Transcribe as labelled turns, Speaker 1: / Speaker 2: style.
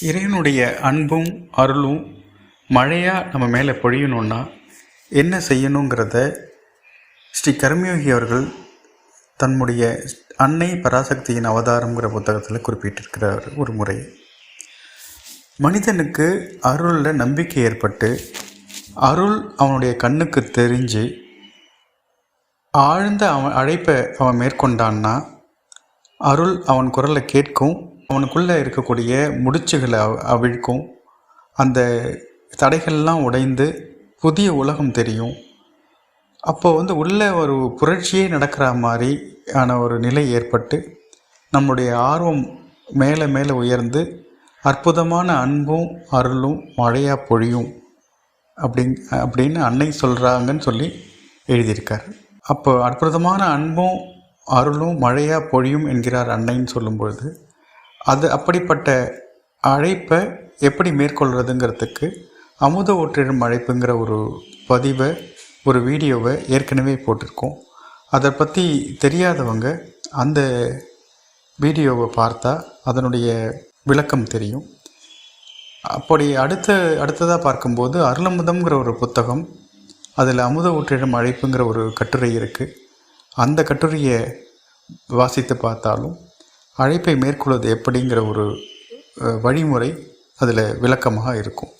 Speaker 1: இறைவனுடைய அன்பும் அருளும் மழையாக நம்ம மேலே பொழியணுன்னா என்ன செய்யணுங்கிறத ஸ்ரீ கர்மயோகி அவர்கள் தன்னுடைய அன்னை பராசக்தியின் அவதாரம்ங்கிற புத்தகத்தில் குறிப்பிட்டிருக்கிறார் ஒரு முறை. மனிதனுக்கு அருளில் நம்பிக்கை ஏற்பட்டு அருள் அவனுடைய கண்ணுக்கு தெரிஞ்சு ஆழ்ந்த அவன் அழைப்பை அவன் மேற்கொண்டான்னா அருள் அவன் குரலை கேட்கும் அவனுக்குள்ளே இருக்கக்கூடிய முடிச்சுகளை அவ- அவிழ்க்கும். அந்த தடைகள்லாம் உடைந்து புதிய உலகம் தெரியும். அப்போ வந்து உள்ளே ஒரு புரட்சியே நடக்கிற மாதிரி ஆன ஒரு நிலை ஏற்பட்டு நம்முடைய ஆர்வம் மேலே மேலே உயர்ந்து அற்புதமான அன்பும் அருளும் மழையாக பொழியும் அப்படிங் அப்படின்னு அன்னை சொல்கிறாங்கன்னு சொல்லி எழுதியிருக்கார். அப்போ அற்புதமான அன்பும் அருளும் மழையாக பொழியும் என்கிறார் அன்னைன்னு சொல்லும்பொழுது அது அப்படிப்பட்ட அழைப்பை எப்படி மேற்கொள்கிறதுங்கிறதுக்கு அமுத ஒற்றிடும் அழைப்புங்கிற ஒரு பதிவை ஒரு வீடியோவை ஏற்கனவே போட்டிருக்கோம். அதை பற்றி தெரியாதவங்க அந்த வீடியோவை பார்த்தா அதனுடைய விளக்கம் தெரியும். அப்படி அடுத்த அடுத்ததாக பார்க்கும்போது அருளமுதம்ங்கிற ஒரு புத்தகம் அதில் அமுத ஊற்றிடும் அழைப்புங்கிற ஒரு கட்டுரை இருக்குது அந்த கட்டுரையை வாசித்து பார்த்தாலும் அழைப்பை மேற்கொள்வது எப்படிங்கிற ஒரு வழிமுறை அதில் விளக்கமாக இருக்கும்.